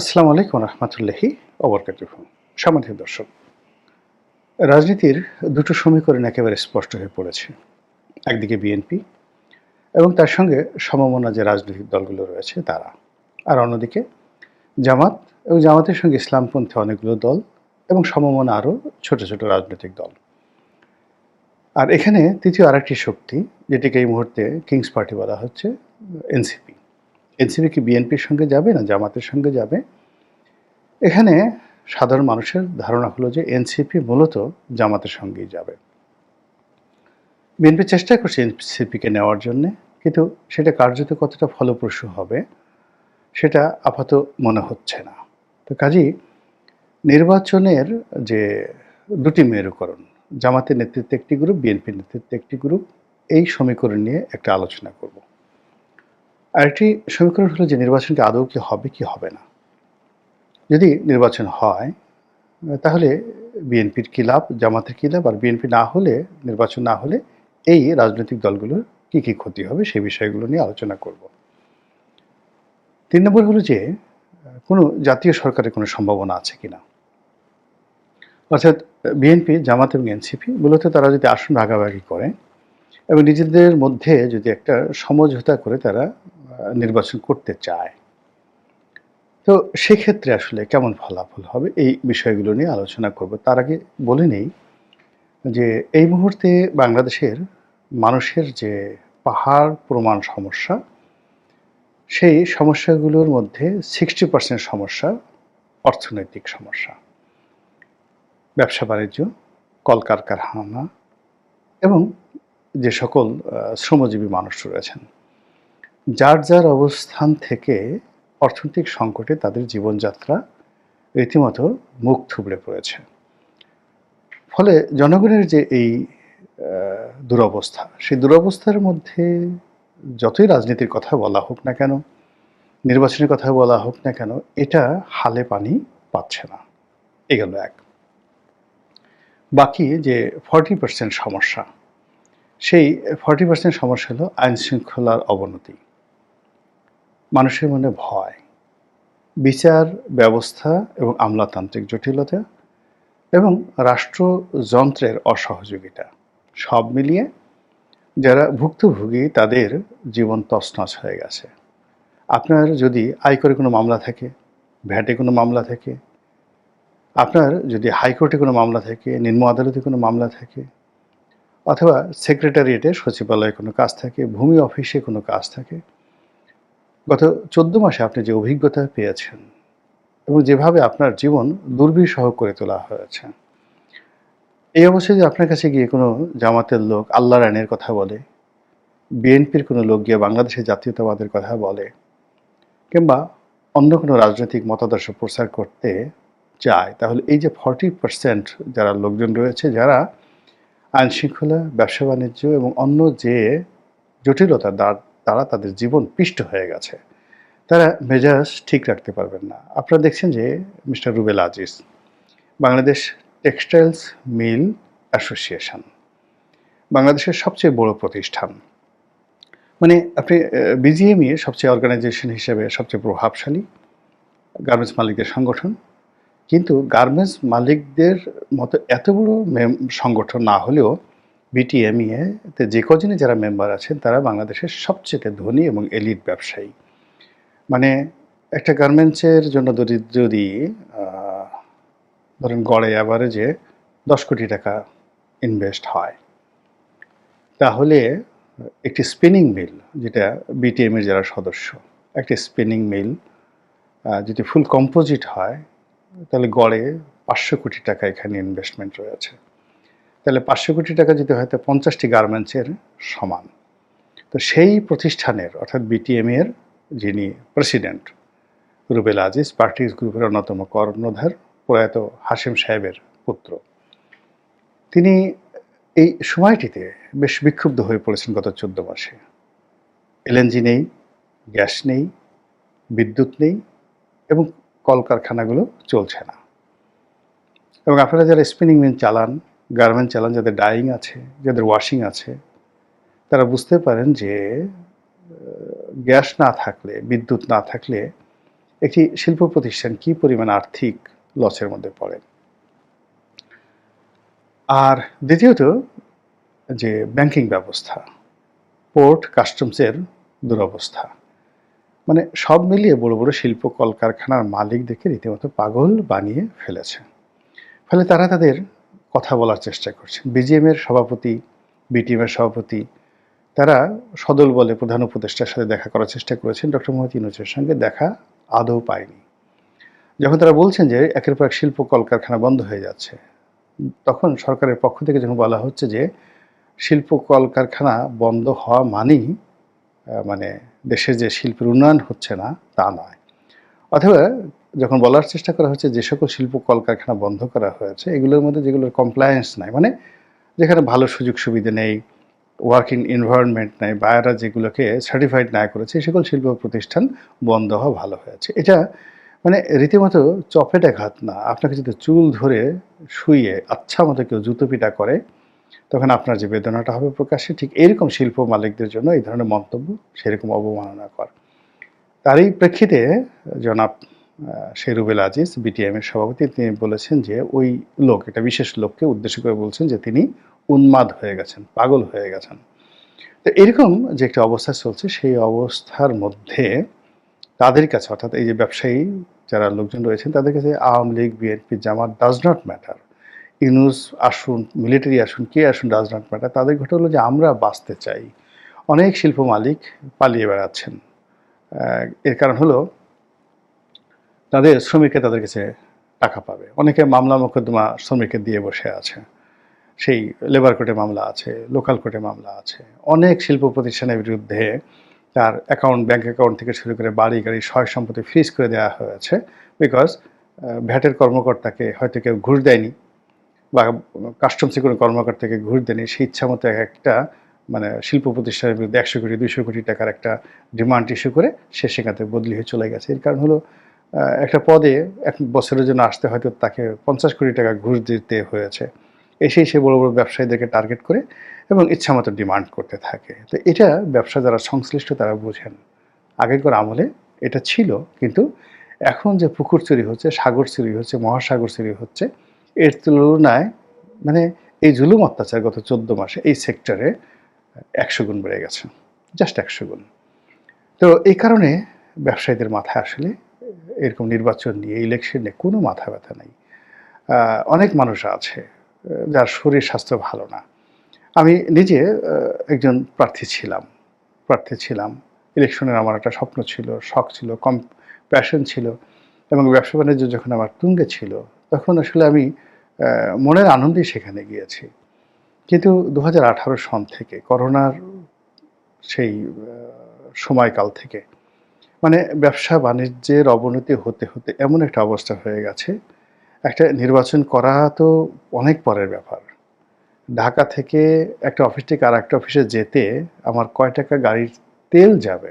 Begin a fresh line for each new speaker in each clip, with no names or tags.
আসসালামু আলাইকুম রহমতুল্লাহি অবরকাতুহ সামান্য দর্শক, রাজনীতির দুটো সমীকরণ একেবারে স্পষ্ট হয়ে পড়েছে। একদিকে বিএনপি এবং তার সঙ্গে সমমনা যে রাজনৈতিক দলগুলো রয়েছে তারা। আর অন্যদিকে জামাত এবং জামাতের সঙ্গে ইসলামপন্থী অনেকগুলো দল এবং সমমনা আরও ছোট ছোট রাজনৈতিক দল। আর এখানে তৃতীয় আরেকটি শক্তি, যেটিকে এই মুহূর্তে কিংস পার্টি বলা হচ্ছে, এনসিপি। এনসিপি কি বিএনপির সঙ্গে যাবে না জামাতের সঙ্গে যাবে? এখানে সাধারণ মানুষের ধারণা হলো যে এনসিপি মূলত জামাতের সঙ্গেই যাবে। বিএনপি চেষ্টা করছে এনসিপিকে নেওয়ার জন্যে, কিন্তু সেটা কার্যত কতটা ফলপ্রসূ হবে সেটা আপাত মনে হচ্ছে না। তো কাজেই নির্বাচনের যে দুটি মেরুকরণ, জামাতের নেতৃত্বে একটি গ্রুপ, বিএনপির নেতৃত্বে একটি গ্রুপ, এই সমীকরণ নিয়ে একটা আলোচনা করব। আরেকটি সমীকরণ হলো যে নির্বাচনটি আদৌ কি হবে কি হবে না। যদি নির্বাচন হয়, তাহলে বিএনপির কী লাভ, জামাতের কী লাভ? আর বিএনপি না হলে, নির্বাচন না হলে এই রাজনৈতিক দলগুলোর কী কী ক্ষতি হবে সেই বিষয়গুলো নিয়ে আলোচনা করব। তিন নম্বর হলো যে, কোনো জাতীয় সরকারের কোনো সম্ভাবনা আছে কিনা? অর্থাৎ বিএনপি, জামাত এবং এনসিপি মূলত তারা যদি আসন ভাগাভাগি করে এবং নিজেদের মধ্যে যদি একটা সমঝোতা করে তারা নির্বাচন করতে চায়। তো সেক্ষেত্রে আসলে কেমন ফলাফল হবে? এই বিষয়গুলো নিয়ে আলোচনা করব। তার আগে বলে নেই যে এই মুহূর্তে বাংলাদেশের মানুষের যে পাহাড় প্রমাণ সমস্যা, সেই সমস্যাগুলোর মধ্যে সিক্সটি পার্সেন্ট সমস্যা অর্থনৈতিক সমস্যা। ব্যবসা বাণিজ্য, কলকারখানা এবং যে সকল শ্রমজীবী মানুষ রয়েছেন। যার যার অবস্থান থেকে অর্থনৈতিক সংকটে তাদের জীবনযাত্রা রীতিমতো মুখ থুবড়ে পড়েছে। ফলে জনগণের যে এই দুরবস্থা, সেই দুরবস্থার মধ্যে যতই রাজনীতির কথা বলা হোক না কেন, নির্বাচনের কথা বলা হোক না কেন, এটা হালে পানি পাচ্ছে না। এ এগেল এক। বাকি যে ফর্টি পার্সেন্ট সমস্যা, সেই ফর্টি পার্সেন্ট সমস্যা হলো আইনশৃঙ্খলার অবনতি। মানুষের মনে ভয়, বিচার, ব্যবস্থা এবং আমলাতান্ত্রিক জটিলতা এবং রাষ্ট্রযন্ত্রের অসহযোগিতা, সব মিলিয়ে যারা ভুক্তভোগী তাদের জীবন তছনছ হয়ে গেছে। আপনার যদি আয়করে কোনো মামলা থাকে, ভ্যাটে কোনো মামলা থাকে, আপনার যদি হাইকোর্টে কোনো মামলা থাকে, নিম্ন আদালতে কোনো মামলা থাকে, অথবা সেক্রেটারিয়েটে, সচিবালয়ে কোনো কাজ থাকে, ভূমি অফিসে কোনো কাজ থাকে গত চোদ্দ মাসে আপনি যে অভিজ্ঞতা পেয়েছেন এবং যেভাবে আপনার জীবন দুর্বিষহ করে তোলা হয়েছে, এই অবস্থায় যে আপনার কাছে গিয়ে কোনো জামাতের লোক আল্লাহ রানের কথা বলে, বিএনপির কোনো লোক গিয়ে বাংলাদেশের জাতীয়তাবাদের কথা বলে, কিংবা অন্য কোনো রাজনৈতিক মতাদর্শ প্রচার করতে চায়, তাহলে এই যে ফর্টি পার্সেন্ট যারা লোকজন রয়েছে, যারা আইন শৃঙ্খলা ব্যবসা বাণিজ্য এবং অন্য যে জটিলতা তারা তাদের জীবন পিষ্ট হয়ে গেছে। তারা মেজাজ ঠিক রাখতে পারবেন না। আপনারা দেখছেন যে mister Rubel Aziz, Bangladesh textiles mill association, বাংলাদেশের সবচেয়ে বড় প্রতিষ্ঠান। মানে আপনি বিজিএমই সবচেয়ে অর্গানাইজেশন হিসেবে সবচেয়ে প্রভাবশালী গার্মেন্টস মালিকদের সংগঠন। কিন্তু গার্মেন্টস মালিকদের মতো এত বড় সংগঠন না হলেও বিটিএমইএ তে যে কজনই যারা মেম্বার আছেন, তারা বাংলাদেশের সবচেয়ে ধনী এবং এলিট ব্যবসায়ী। মানে একটা গার্মেন্টসের জন্য যদি ধরেন গড়ে অ্যাভারেজে দশ কোটি টাকা ইনভেস্ট হয়, তাহলে একটি স্পিনিং মিল যেটা বিটিএমের যারা সদস্য, একটি স্পিনিং মিল যদি ফুল কম্পোজিট হয়, তাহলে গড়ে পাঁচশো কোটি টাকা এখানে ইনভেস্টমেন্ট রয়েছে। তাহলে পাঁচশো কোটি টাকা যদি হয় পঞ্চাশটি গার্মেন্টসের সমান। তো সেই প্রতিষ্ঠানের, অর্থাৎ বিটিএম এর যিনি প্রেসিডেন্ট রুবেল আজিজ, পার্টিস গ্রুপের অন্যতম কর্ণধার, প্রয়াত হাসিম সাহেবের পুত্র। তিনি এই সময়টিতে বেশ বিক্ষুব্ধ হয়ে পড়েছেন গত চোদ্দ মাসে। এলএনজি নেই, গ্যাস নেই, বিদ্যুৎ নেই এবং কলকারখানাগুলো চলছে না। এবং আপনারা যারা স্পিনিং মিল চালান গার্মেন্ট চালান যাদের ডাইং আছে, যাদের ওয়াশিং আছে, তারা বুঝতে পারেন যে গ্যাস না থাকলে, বিদ্যুৎ না থাকলে একটি শিল্প প্রতিষ্ঠান কি পরিমাণ আর্থিক লসের মধ্যে পড়ে। আর দ্বিতীয়ত, যে ব্যাংকিং ব্যবস্থা পোর্ট কাস্টমসের দুরবস্থা। মানে সব মিলিয়ে বড় বড় শিল্প কলকারখানার মালিকদেরকে রীতিমতো পাগল বানিয়ে ফেলেছে। ফলে তারা তাদের কথা বলার চেষ্টা করছেন বিজিএম এর সভাপতি বিটিএম এর সভাপতি, তারা সদল বলে প্রধান উপদেষ্টার সাথে দেখা করার চেষ্টা করেছেন। ডক্টর মোহাম্মদ ইউনুসের সঙ্গে দেখা আদৌ পায়নি। যখন তারা বলছেন যে একের পর এক শিল্প কলকারখানা বন্ধ হয়ে যাচ্ছে, তখন সরকারের পক্ষ থেকে যখন বলা হচ্ছে যে শিল্প কলকারখানা বন্ধ হওয়া মানেই মানে দেশের যে শিল্পের উন্নয়ন হচ্ছে না, তা নয়। অথবা যখন বলার চেষ্টা করা হচ্ছে যে সকল শিল্প কলকারখানা বন্ধ করা হয়েছে, এগুলোর মধ্যে যেগুলোর কমপ্লায়েন্স নাই মানে যেখানে ভালো সুযোগ সুবিধা নেই ওয়ার্কিং এনভায়রনমেন্ট নেই বায়াররা যেগুলোকে সার্টিফাইড না করেছে সকল শিল্প প্রতিষ্ঠান বন্ধ হওয়া ভালো হয়েছে। এটা মানে রীতিমতো চপেটা ঘাত না। আপনাকে যদি চুল ধরে শুইয়ে আচ্ছা মতো কেউ জুতো পিটা করে, তখন আপনার যে বেদনাটা হবে প্রকাশ্যে, ঠিক এরকম শিল্প মালিকদের জন্য এই ধরনের মন্তব্য সেরকম অবমাননা অবমাননাকর। তারই প্রেক্ষিতে জনাব শেরুবেল আজিজ বিটিএম এর সভাপতি, তিনি বলেছেন যে ওই লোক এটা বিশেষ লোককে উদ্দেশ্য করে বলছেন যে তিনি উন্মাদ হয়ে গেছেন, পাগল হয়ে গেছেন। তো এরকম যে একটা অবস্থা চলছে, সেই অবস্থার মধ্যে তাদের কাছে, অর্থাৎ এই যে ব্যবসায়ী যারা লোকজন রয়েছেন, তাদের কাছে Awami League BNP Jamaat does not matter Yunus আসুন মিলিটারি আসুন, কে আসুন ডাজ নট ম্যাটার তাদের ঘটে হলো যে আমরা বাঁচতে চাই। অনেক শিল্প মালিক পালিয়ে বেড়াচ্ছেন। এর কারণ হলো তাদের শ্রমিকরা তাদের কাছে টাকা পাবে। অনেকে মামলা মোকদ্দমা শ্রমিকের দিয়ে বসে আছে। সেই লেবার কোর্টে মামলা আছে লোকাল কোর্টে মামলা আছে। অনেক শিল্প প্রতিষ্ঠানের বিরুদ্ধে তার অ্যাকাউন্ট ব্যাংক অ্যাকাউন্ট থেকে শুরু করে বাড়ি, গাড়ি, সয় সম্পত্তি ফ্রিজ করে দেওয়া হয়েছে বিকজ ভ্যাটের কর্মকর্তাকে হয়তো কেউ ঘুষ দেয়নি বা কাস্টমসে কোনো কর্মকর্তাকে ঘুষ দেয়নি সেই ইচ্ছা মতো এক একটা মানে শিল্প প্রতিষ্ঠানের বিরুদ্ধে একশো কোটি, দুইশো কোটি টাকার একটা ডিমান্ড ইস্যু করে সে সেখান বদলি হয়ে চলে গেছে। এর কারণ হলো একটা পদে এক বছরের জন্য আসতে হয়তো তাকে পঞ্চাশ কোটি টাকা ঘুষ দিতে হয়েছে। এসেই সে বড় বড় ব্যবসায়ীদেরকে টার্গেট করে এবং ইচ্ছামতো ডিমান্ড করতে থাকে। তো এটা ব্যবসা যারা সংশ্লিষ্ট তারা বোঝেন। আগেকার আমলে এটা ছিল, কিন্তু এখন যে পুকুর চুরি হচ্ছে, সাগর চুরি হচ্ছে, মহাসাগর চুরি হচ্ছে, এর তুলনায় মানে এই জুলুম অত্যাচার গত চোদ্দ মাসে এই সেক্টরে একশো গুণ বেড়ে গেছে। জাস্ট একশো গুণ। তো এই কারণে ব্যবসায়ীদের মাথায় আসলে এরকম নির্বাচন নিয়ে ইলেকশন কোনো মাথা ব্যথা নেই। অনেক মানুষ আছে যার শরীর স্বাস্থ্য ভালো না। আমি নিজে একজন প্রার্থী ছিলাম। প্রার্থী ছিলাম। ইলেকশনের আমার একটা স্বপ্ন ছিল, শখ ছিল, কম প্যাশন ছিল এবং ব্যবসা বাণিজ্য যখন আমার তুঙ্গে ছিল, তখন আসলে আমি মনের আনন্দেই সেখানে গিয়েছি। কিন্তু দু হাজার সন থেকে, করোনার সেই সময়কাল থেকে মানে ব্যবসা বাণিজ্যের অবনতি হতে হতে এমন একটা অবস্থা হয়ে গেছে। একটা নির্বাচন করা তো অনেক পরের ব্যাপার। ঢাকা থেকে একটা অফিস থেকে আর একটা অফিসে যেতে আমার কয় টাকা গাড়ির তেল যাবে?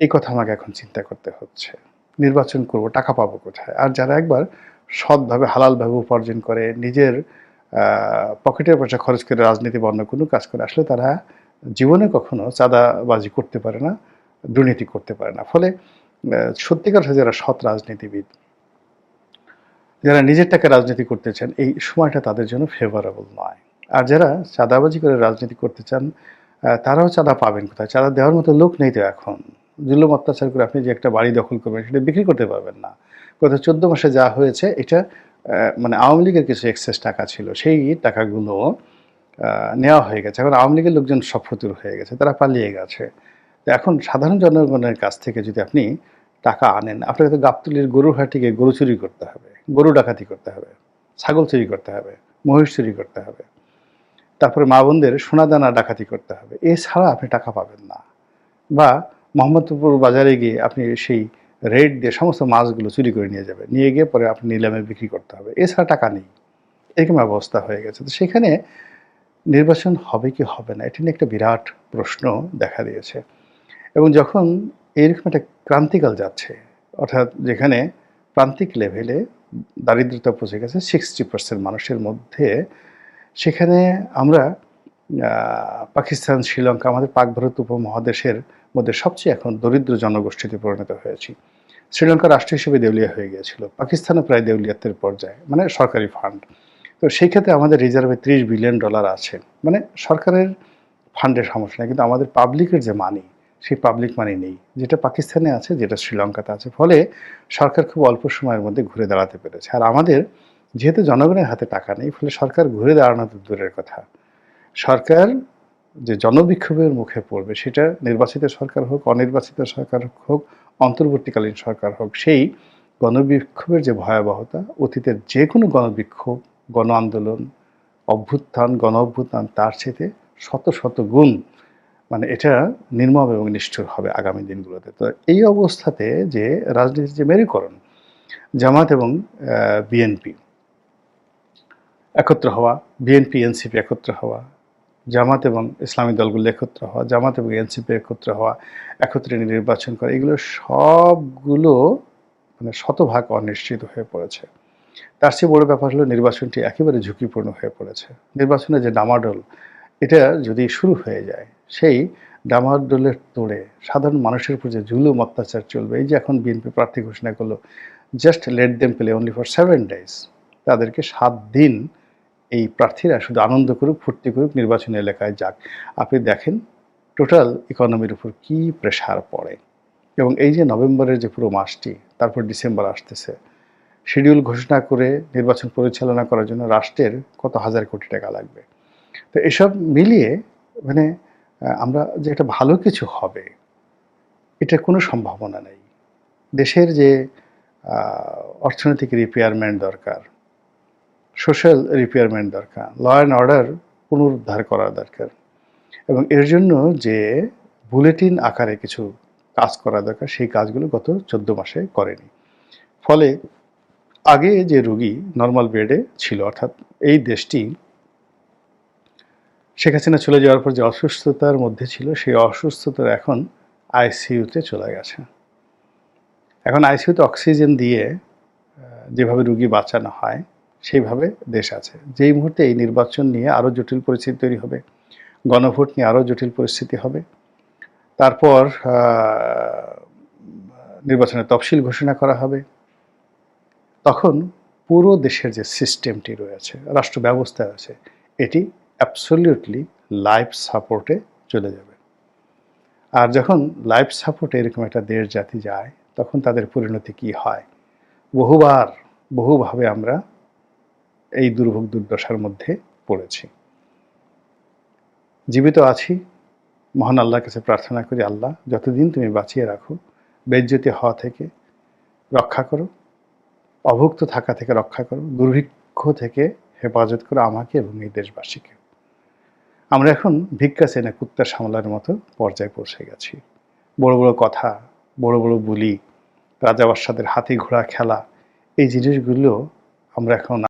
এই কথা আমাকে এখন চিন্তা করতে হচ্ছে। নির্বাচন করব, টাকা পাবো কোথায়? আর যারা একবার সৎভাবে, হালালভাবে উপার্জন করে, নিজের পকেটের পয়সা খরচ করে রাজনীতি বা অন্য কোনো কাজ করে, আসলে তারা জীবনে কখনো চাঁদাবাজি করতে পারে না। দুর্নীতি করতে পারে না। ফলে সত্যিকার যারা সৎ রাজনীতিবিদ, যারা নিজের টাকা রাজনীতি করতে চান এই সময়টা তাদের জন্য ফেভারেবল নয়। আর যারা চাঁদাবাজি করে রাজনীতি করতে চান তারাও চাঁদা পাবেন কোথায়? চাঁদা দেওয়ার মতো লোক নেই তো এখন। জুলুম অত্যাচার করে আপনি যে একটা বাড়ি দখল করবেন, সেটা বিক্রি করতে পারবেন না। গত চোদ্দ মাসে যা হয়েছে, এটা মানে আওয়ামী লীগের কিছু এক্সেস টাকা ছিল, সেই টাকাগুলো নেওয়া হয়ে গেছে। এখন আওয়ামী লীগের লোকজন সব ফতুর হয়ে গেছে, তারা পালিয়ে গেছে। এখন সাধারণ জনগণের কাছ থেকে যদি আপনি টাকা আনেন, আপনাকে তো গাবতলির গরুর হাটিকে গরু চুরি করতে হবে, গরু ডাকাতি করতে হবে, ছাগল চুরি করতে হবে, মহিষ চুরি করতে হবে, তারপরে মা বোনদের সোনাদানা ডাকাতি করতে হবে, এছাড়া আপনি টাকা পাবেন না। বা মোহাম্মদপুর বাজারে গিয়ে আপনি সেই রেট দিয়ে সমস্ত মাছগুলো চুরি করে নিয়ে যাবেন, নিয়ে গিয়ে পরে আপনি নিলামে বিক্রি করতে হবে, এছাড়া টাকা নেই। এরকম অবস্থা হয়ে গেছে। তো সেখানে নির্বাচন হবে কি হবে না, এটা নিয়ে একটা বিরাট প্রশ্ন দেখা দিয়েছে। এবং যখন এরকম একটা ক্রান্তিকাল যাচ্ছে, অর্থাৎ যেখানে প্রান্তিক লেভেলে দারিদ্রতা পৌঁছে গেছে সিক্সটি পার্সেন্ট মানুষের মধ্যে, সেখানে আমরা পাকিস্তান, শ্রীলঙ্কা, আমাদের পাক ভারত উপমহাদেশের মধ্যে সবচেয়ে এখন দরিদ্র জনগোষ্ঠীতে পরিণত হয়েছি। শ্রীলঙ্কা রাষ্ট্র হিসেবে দেউলিয়া হয়ে গিয়েছিল, পাকিস্তানও প্রায় দেউলিয়াতের পর্যায়ে মানে সরকারি ফান্ড তো সেই ক্ষেত্রে আমাদের রিজার্ভে ত্রিশ বিলিয়ন ডলার আছে মানে সরকারের ফান্ডের সমস্যা নেই, কিন্তু আমাদের পাবলিকের যে মানি সেই পাবলিক মানি নেই। যেটা পাকিস্তানে আছে, যেটা শ্রীলঙ্কাতে আছে। ফলে সরকার খুব অল্প সময়ের মধ্যে ঘুরে দাঁড়াতে পেরেছে। আর আমাদের যেহেতু জনগণের হাতে টাকা নেই, ফলে সরকার ঘুরে দাঁড়ানো তো দূরের কথা। সরকার যে জনবিক্ষোভের মুখে পড়বে, সেটা নির্বাচিত সরকার হোক, অনির্বাচিত সরকার হোক, অন্তর্বর্তীকালীন সরকার হোক, সেই গণবিক্ষোভের যে ভয়াবহতা, অতীতের যে কোনো গণবিক্ষোভ, গণ আন্দোলন, অভ্যুত্থান, গণ অভ্যুত্থান, তার চেয়ে শত শত গুণ মানে এটা নির্মম এবং নিষ্ঠুর হবে আগামী দিনগুলোতে। তো এই অবস্থাতে যে রাজনীতির যে মেরুকরণ, জামাত এবং বিএনপি একত্র হওয়া, বিএনপি, এনসিপি একত্র হওয়া, জামাত এবং ইসলামী দলগুলো একত্র হওয়া, জামাত এবং এনসিপি একত্র হওয়া, একত্রে নির্বাচন করা, এগুলো সবগুলো মানে শতভাগ অনিশ্চিত হয়ে পড়েছে। তার চেয়ে বড় ব্যাপার হলো নির্বাচনটি একেবারে ঝুঁকিপূর্ণ হয়ে পড়েছে। নির্বাচনে যে ডামাডোল এটা যদি শুরু হয়ে যায় সেই ডামাডোলের তোড়ে সাধারণ মানুষের উপর যে জুলুম অত্যাচার চলবে, এই যে এখন বিএনপি প্রার্থী ঘোষণা করল just let them play only for seven days তাদেরকে সাত দিন এই প্রার্থীরা শুধু আনন্দ করুক, ফুর্তি করুক, নির্বাচনী এলাকায় যাক। আপনি দেখেন টোটাল ইকোনমির উপর কি প্রেশার পড়ে। এবং এই যে নভেম্বরের যে পুরো মাসটি, তারপর ডিসেম্বর আসতেছে শিডিউল ঘোষণা করে নির্বাচন পরিচালনা করার জন্য রাষ্ট্রের কত হাজার কোটি টাকা লাগবে। তো এসব মিলিয়ে মানে আমরা যে একটা ভালো কিছু হবে এটা কোনো সম্ভাবনা নেই। দেশের যে অর্থনৈতিক রিপেয়ারমেন্ট দরকার সোশ্যাল রিপেয়ারমেন্ট দরকার ল অ্যান্ড অর্ডার পুনরুদ্ধার করা দরকার, এবং এর জন্য যে বুলেটিন আকারে কিছু কাজ করা দরকার, সেই কাজগুলো গত চোদ্দ মাসে করেনি। ফলে আগে যে রোগী নর্মাল বেডে ছিল, অর্থাৎ এই দেশটি শেখ হাসিনা চলে যাওয়ার পর যে অসুস্থতার মধ্যে ছিল, সেই অসুস্থতার এখন আইসিইউতে চলে গেছে। এখন আইসিইউতে অক্সিজেন দিয়ে যেভাবে রুগী বাঁচানো হয়, সেইভাবে দেশ আছে। যেই মুহূর্তে এই নির্বাচন নিয়ে আরও জটিল পরিস্থিতি তৈরি হবে, গণভোট নিয়ে আরও জটিল পরিস্থিতি হবে, তারপর নির্বাচনের তফসিল ঘোষণা করা হবে, তখন পুরো দেশের যে সিস্টেমটি রয়েছে রাষ্ট্র ব্যবস্থা আছে, এটি অ্যাবসলিউটলি লাইফ সাপোর্টে চলে যাবে। আর যখন লাইফ সাপোর্টে এরকম একটা দেশ জাতি যায়, তখন তাদের পরিণতি কি হয়? বহুবার, বহুভাবে আমরা এই দুর্ভোগ দুর্দশার মধ্যে পড়েছি। জীবিত আছি, মহান আল্লাহর কাছে প্রার্থনা করি, আল্লাহ, যতদিন তুমি বাঁচিয়ে রাখো, বেজ্জতি হওয়া থেকে রক্ষা করো, অভুক্ত থাকা থেকে রক্ষা করো, দুর্ভিক্ষ থেকে হেফাজত করো আমাকে এবং এই দেশবাসীকে। আমরা এখন ভিক্ষা সেনে কুত্তা সামলার মতো পর্যায়ে পৌঁছে গেছি। বড় বড় কথা, বড় বড় বুলি রাজাবাসাদের হাতি ঘোড়া খেলা, এই জিনিসগুলো আমরা এখন